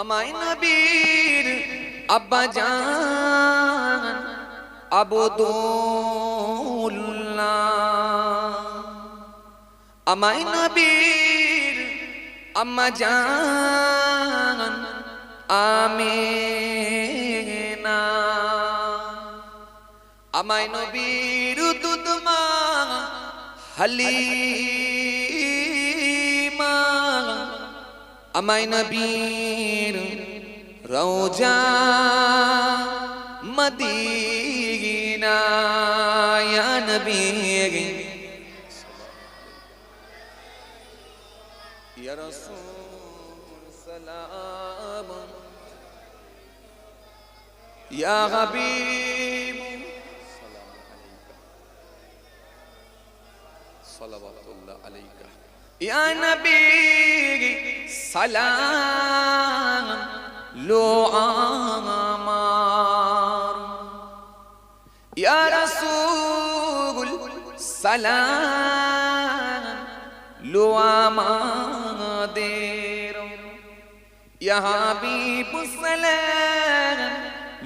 আমায় নবীর আব্বা জান আবদুল্লাহ আমায় নবীর আম্মা জান আমিনা। আমায় নবীর দুধমা হালিমা। আমায় নবীর রওজা মদিনা ইয়া নবী ইয়া রাসূল সালাম ইয়া হাবিব সালাবাতুল্লাহ আলাইকা ইয়া নবী সালাম লো আমার ইয়া রাসূল সালাম লো আমাদের ইয়া হাবিব সালাম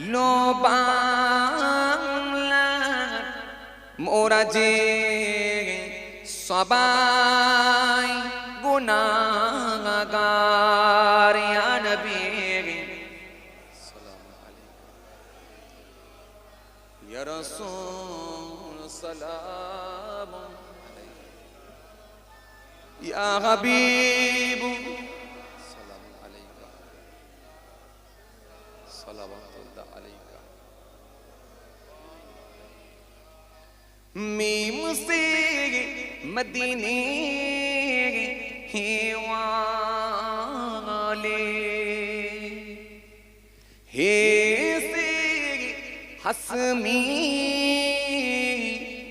লো বাংলা মোরা যে সবাই গুনাগার الرسول سلام. يا حبيب. سلام عليك. صلوات الله عليك. ميم سي مديني. هيوان اسمي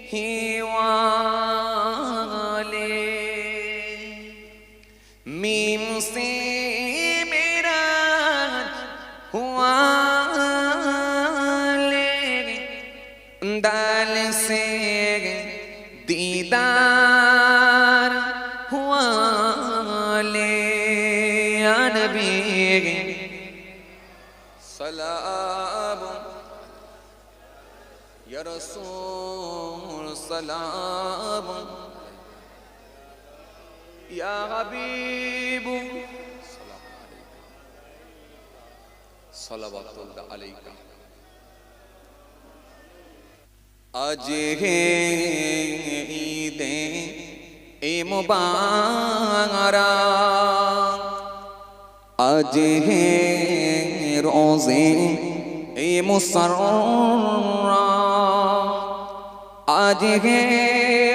هي والي ميم سين یا رسول سلام یا حبیب صلوات اللہ علیکہ আজ হে ঈদে এ মুবারা আজ হে রোজে এ মুসরা আজ হে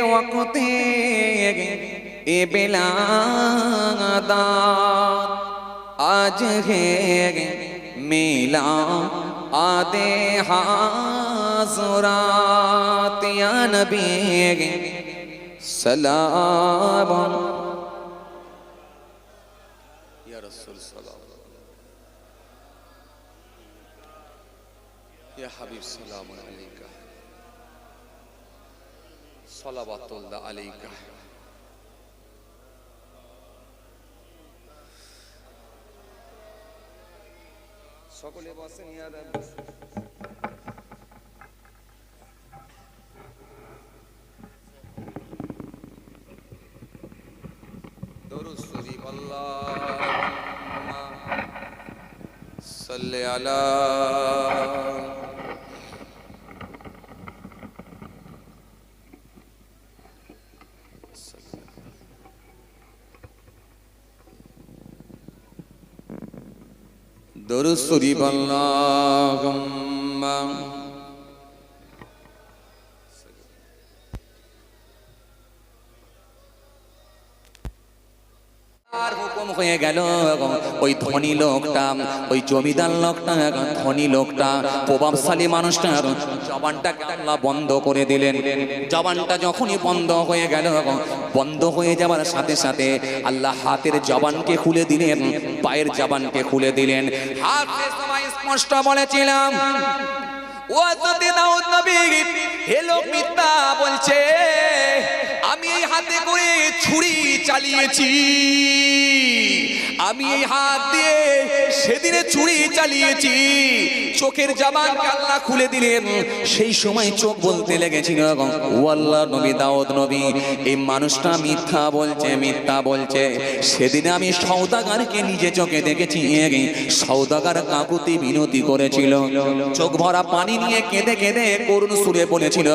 ওয়াক্তে এ বেলাদা আজ হে মিলা আদে হাজরাত ইয়া নবী সালাম ইয়া রাসূল সালাম ইয়া হাবিব সালাম আলাইকা সালাবাতুল্লাহ আলাইকা সকলে বসেন ইয়ারা দরুদ শরীফ আল্লাহুম্মা সাল্লি আলা അതൊരു হয়ে গেল ওই ধনী লোকটা, ওই জমিদার লোকটা ধনী লোকটা, প্রভাবশালী মানুষটা জবানটা আল্লাহ বন্ধ করে দিলেন। জবানটা যখনই বন্ধ হয়ে গেল বন্ধ হয়ে যাওয়ার সাথে সাথে আল্লাহ হাতের জবানকে খুলে দিলেন, পায়ের জবানকে খুলে দিলেন। স্পষ্ট বলেছিলাম, ও হে লোক মিথ্যা বলছে আমি এই হাতে করে ছুরি চালিয়েছি। আমি এই হাত দিয়ে সেদিনে ছুরি চালিয়েছি। চোখের জামান আল্লাহ খুলে দিলেন। সেই সময় চোখ বলতে লেগেছিল আল্লাহ নবী, দাউদ নবী, এই মানুষটা মিথ্যা বলছে মিথ্যা বলছে। সেদিনে আমি সৌদাগারকে নিজে চোখে দেখেছি সৌদাগার কাকুতি বিনতি করেছিল। চোখ ভরা পানি নিয়ে কেঁদে কেঁদে করুণ সুরে বলেছিল,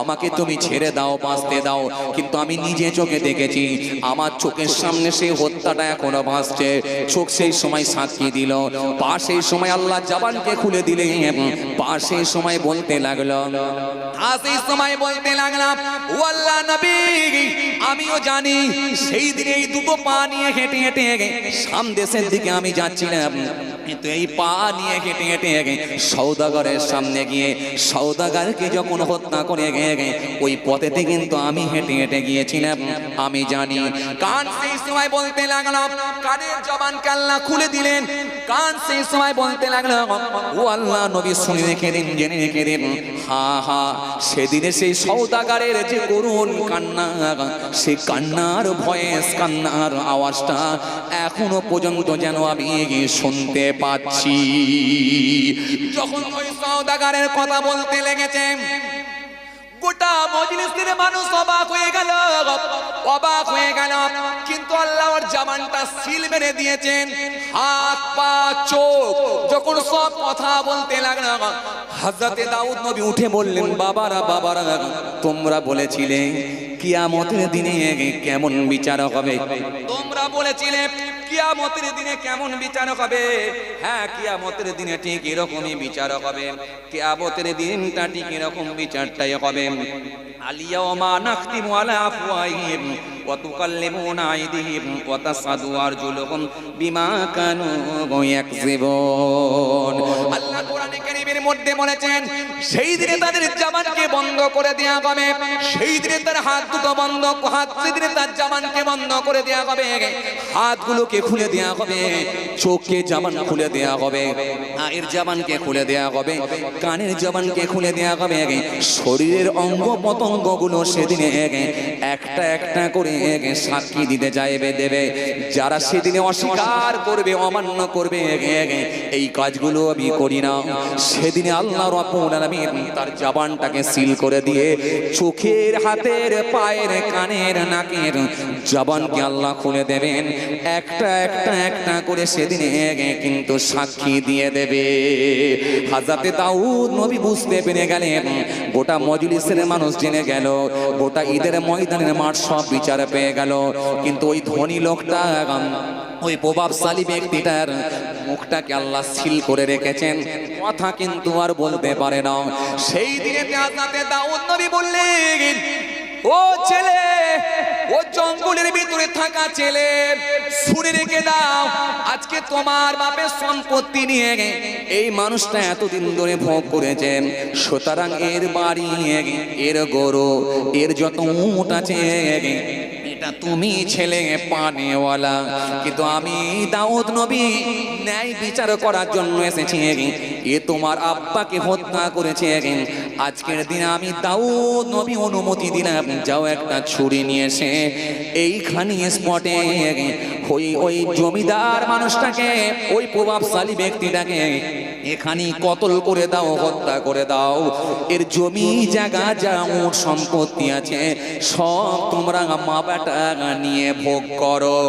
আমাকে তুমি ছেড়ে দাও, বাঁচতে দাও। কিন্তু আমি নিজে চোখে দেখেছি। আমার চোখের সামনে সেই হত্যাটা এখনও ভাসছে। চোখ সেই সময় সাক্ষী দিল। পা সেই সময় আল্লাহ জবানকে খুলে দিলেন। পা সেই সময় বলতে লাগল সামনে গিয়ে সৌদাগারকে যখন হত্যা করে গে ওই পথেতে কিন্তু আমি হেঁটে গিয়েছিলাম। আমি জানি, কান সেই সময় বলতে লাগল, কানের জবান কাল্লা খুলে দিলেন? কান সেই সময় বলতে লাগল, ও আল্লাহ, নবী শুনে রেখে দিন, জেনে রেখে দিন। হা হা সেদিনে সেই সৌদাগারের যে করুণ কান্না, সেই কান্নার ভয়েস, কান্নার আওয়াজটা এখনও পর্যন্ত যেন আমি শুনতে পাচ্ছি। যখন ওই সৌদাগারের কথা বলতে লেগেছে গোটা মজলিসের মানুষ অবাক হয়ে গেল। অবাক হয়ে গেল। কিন্তু আল্লাহ ওর জামানটা সিল মেরে দিয়েছেন। হাত, পা, চোখ, যখন সব কথা বলতে লাগল, হযরতে দাউদ নবী উঠে বললেন, বাবারা বাবারা, তোমরা বলেছিলে কিয়ামতের দিনে কেমন বিচার হবে? তোমরা বলেছিলে কিয়ামতের দিনে কেমন বিচার হবে? হ্যাঁ কিয়ামতের দিনে ঠিক এরকমই বিচার হবে। কিয়ামতের দিনটা ঠিক এরকম বিচারটাই হবে। আলিয়াওমা নাখতিমু আলা আফওয়াহিম ওয়া তুকাল্লিমুনা আইদিহিম ওয়া তাসআদু আরজুলুহুম বিমা কানু মধ্যে বলেছেন, সেই দিনে তাদের জামানকে বন্ধ করে দেয়া হবে। সেই দিনে তার হাত দুটো বন্ধ হাত সেদিনে তার জামানকে বন্ধ করে দেয়া হবে। হাতগুলোকে খুলে দেয়া হবে। চোখকে জামান খুলে দেয়া হবে। এর জামানকে খুলে দেয়া হবে। কানের জামানকে খুলে দেয়া হবে। শরীরের অঙ্গ পতঙ্গগুলো সেদিনে একটা একটা করে সাক্ষী দিতে যাইবে দেবে। যারা সেদিনে অস্বীকার করবে, অমান্য করবে, এই কাজগুলো আমি করি না। সেদিনে আল্লাহ রাব্বুল আলামিন তার জবানটাকে সিল করে দিয়ে চোখের হাতের পায়ের কানের নাকের জবানকে আল্লাহ খুলে দেবেন। একটা একটা একটা করে সেদিনে কিন্তু সাক্ষী দিয়ে দেবে। হাজাতে দাউদ নবী বুঝতে পেরে গেলেন, গোটা মজলিসের মানুষ জেনে গেল, গোটা ঈদের ময়দানের মাঠ সব বিচার পেয়ে গেল। কিন্তু ওই ধনী লোকটা ওই প্রভাবশালী ব্যক্তিটার মুখটাকে আল্লাহ সিল করে রেখেছেন। কথা কিন্তু আর বলতে পারে না। সেই দিনে দাউদ বললেন, ও ছেলে, ও জঙ্গলের ভিতরে থাকা ছেলে শুনে রেখে দাও। আজকে তোমার বাপের সম্পত্তি নিয়ে এই মানুষটা এতদিন ধরে ভোগ করেছেন। সুতরাং এর বাড়ি, এর গরু, এর যত উট আছে এটা তুমি ছেলে পানেওয়ালা। কিন্তু আমি দাউদ নবী ন্যায় বিচার করার জন্য এসেছি এ তোমার আব্বাকে হত্যা করেছে আজকের দিনে আমি দাউদ নবী অনুমতি দিলাম, যাও একটা ছুরি নিয়ে এসে এইখানে স্পটে ওই ওই জমিদার মানুষটাকে, ওই প্রভাবশালী ব্যক্তিটাকে এখানে কতল করে দাও, হত্যা করে দাও। এর জমি, জায়গা যা ওর সম্পত্তি আছে। সব তোমরা মা বেটা নিয়ে ভোগ করো।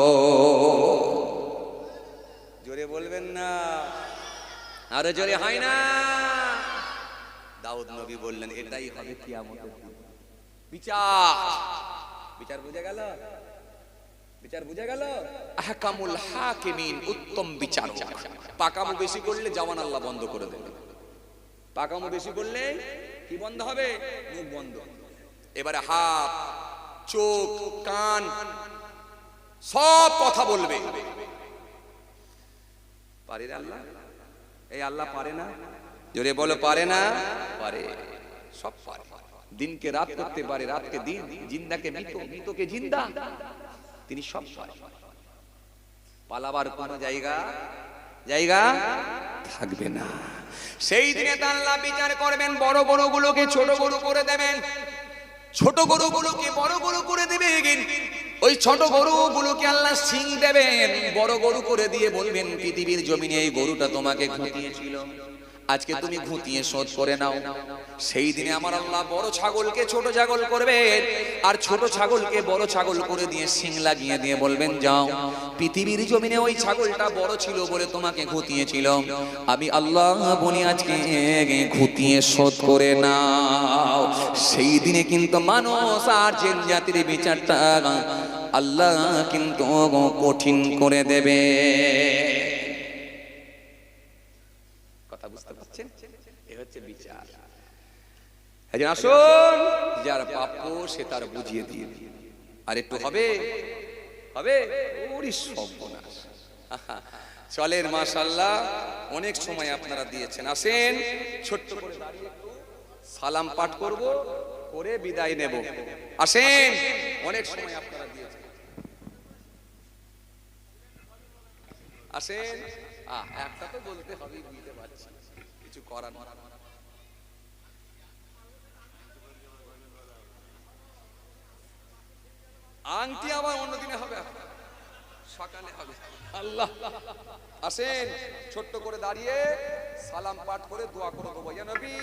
জোরে বলবেন না? আরে জোরে হয় না। দাউদ নবী বললেন, এটাই হবে কিয়ামতের বিচার। বিচার বুঝে গেল? বিচার বুঝে গেল? আহকামুল হাকিমিন উত্তম বিচার পাকামো বেশি করলে জওয়ান আল্লাহ বন্ধ করে দেবে। পাকামো বেশি করলে কি বন্ধ হবে? মুখ বন্ধ। এবারে হাত চোখ কান সব কথা বলবে। পারে আল্লাহ? এই আল্লাহ পারে না? জোরে বলো পারে না? পারে। সব পারে। দিনকে রাত করতে পারে রাতকে দিন। জিন্দাকে মৃত মৃতকে জিন্দা। তিনি সব পারে পালাবার কোন জায়গা জায়গা থাকবে না। সেই দিনে তো আল্লাহ বিচার করবেন, বড় বড় গুলোকে ছোট গরু করে দেবেন। ছোট গরুগুলোকে বড় গরু করে দেবেন ওই ছোট গরুগুলোকে আল্লাহ সিং দেবেন, বড় গরু করে দিয়ে বলবেন, পৃথিবীর জমিনে এই গরুটা তোমাকে ঘুঁটিয়েছিল আজকে তুমি ঘুঁটিয়ে শোধ করে নাও। সেই দিনে আমার আল্লাহ বড় ছাগলকে ছোট ছাগল করবেন। আর ছোট ছাগলকে বড় ছাগল করে দিয়ে সিং লাগিয়ে দিয়ে বলবেন যাও। পৃথিবীর জমিনে ওই ছাগলটা বড় ছিল বলে তোমাকে ঘুঁটিয়েছিল আমি আল্লাহ বলি আজকে ঘুঁটিয়ে শোধ করে নাও। সেই দিনে কিন্তু মানুষ আর জেন জাতির বিচারটা আল্লাহ কিন্তু কঠিন করে দেবে কথা বুঝতে পারছেন এ হচ্ছে বিচার। একজন আসুন, যার প্রাপ্য সে তার বুঝিয়ে দিয়ে। আর একটু হবে হবে চলেন মাশাল্লাহ অনেক সময় আপনারা দিয়েছেন। আসেন, ছোট্ট করে সালাম পাঠ করব, করে বিদায় নেব। আসেন, অনেক সময় আপনারা দিয়েছেন। আসেন একটা তো বলতে হবে বুঝতে পারছি। কিছু করার না। আংটি আবার অন্যদিনে হবে। সকালে হবে। আল্লাহ। আসেন, ছোট্ট করে দাঁড়িয়ে সালাম পাঠ করে দোয়া করে দেবো নবী।